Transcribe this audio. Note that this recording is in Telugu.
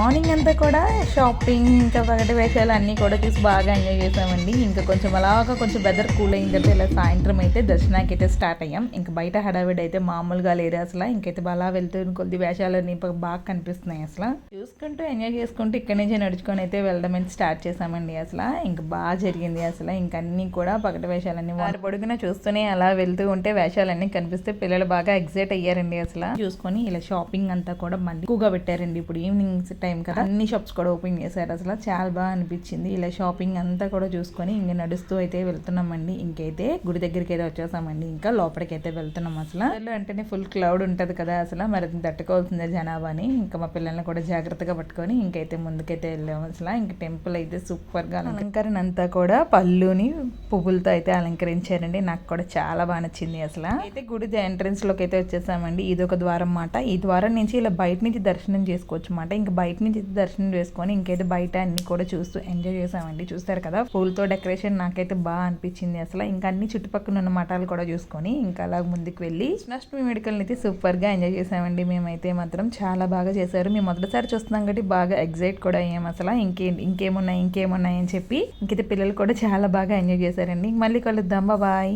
మార్నింగ్ అంతా కూడా షాపింగ్ ఇంకా పగటి వేషాలు అన్నీ కూడా చూసి బాగా ఎంజాయ్ చేసామండి. ఇంకా కొంచెం అలాగా కొంచెం వెదర్ కూల్ అయిన తర్వాత ఇలా సాయంత్రం అయితే దర్శనానికి అయితే స్టార్ట్ అయ్యాం. ఇంకా బయట హడావిడి అయితే మామూలుగా లేదు అసలు. ఇంకైతే అలా వెళ్తూ కొద్ది వేషాలన్నీ బా- బాగా కనిపిస్తున్నాయి అసలు. చూసుకుంటూ ఎంజాయ్ చేసుకుంటూ ఇక్కడి నుంచి నడుచుకొని అయితే వెళ్ళడం అయితే స్టార్ట్ చేసామండి అసలు. ఇంకా బాగా జరిగింది అసలు. ఇంకా అన్నీ కూడా పగటి వేషాలన్నీ వారి పొడుగున చూస్తూనే అలా వెళ్తూ ఉంటే వేషాలన్నీ కనిపిస్తే పిల్లలు బాగా ఎగ్జైట్ అయ్యారండి అసలు. చూసుకొని ఇలా షాపింగ్ అంతా కూడా మళ్ళీ ఎక్కువగా పెట్టారండి ఇప్పుడు ఈవినింగ్ టైం కదా. అన్ని షాప్స్ కూడా ఓపెన్ చేశారు. అసలు చాలా బాగా అనిపించింది. ఇలా షాపింగ్ అంతా కూడా చూసుకొని ఇంక నడుస్తూ అయితే వెళ్తున్నామండి. ఇంకైతే గుడి దగ్గరికి అయితే వచ్చేసామండి. ఇంకా లోపలికి అయితే వెళ్తున్నాం అసలు. అంటేనే ఫుల్ క్లౌడ్ ఉంటది కదా. అసలు మరి తట్టుకోవాల్సిందే జనాభాని. ఇంకా మా పిల్లల్ని కూడా జాగ్రత్తగా పట్టుకొని ఇంకైతే ముందుకైతే వెళ్ళాము అసలు. ఇంక టెంపుల్ అయితే సూపర్గా అలంకరణ అంతా కూడా పళ్ళుని పువ్వులతో అయితే అలంకరించారండి. నాకు కూడా చాలా బాగా నచ్చింది అసలు. అయితే గుడి ఎంట్రన్స్లోకి అయితే వచ్చేసామండి. ఇది ఒక ద్వారం మాట. ఈ ద్వారం నుంచి ఇలా బయట నుంచి దర్శనం చేసుకోవచ్చు అన్నమాట ఇంకా బయట నుంచి దర్శనం చేసుకొని ఇంకైతే బయట అన్ని కూడా చూస్తూ ఎంజాయ్ చేసామండి. చూస్తారు కదా పూలతో డెకరేషన్ నాకైతే బాగా అనిపించింది అసలు. ఇంకా అన్ని చుట్టుపక్కల ఉన్న మఠాలు కూడా చూసుకొని ఇంకా అలా ముందుకు వెళ్ళి కృష్ణాష్టమి వేడుకల్ని అయితే సూపర్గా ఎంజాయ్ చేసామండి. మేమైతే మాత్రం చాలా బాగా చేశారు. మేము మొదటిసారి చూస్తున్నాం కాబట్టి బాగా ఎగ్జైట్ కూడా అయ్యాం అసలు. ఇంకే ఇంకేమున్నాయి ఇంకేమున్నాయి అని చెప్పి ఇంకైతే పిల్లలు కూడా చాలా బాగా ఎంజాయ్ చేశారండి. మళ్ళీ కలుద్దాం. బాయ్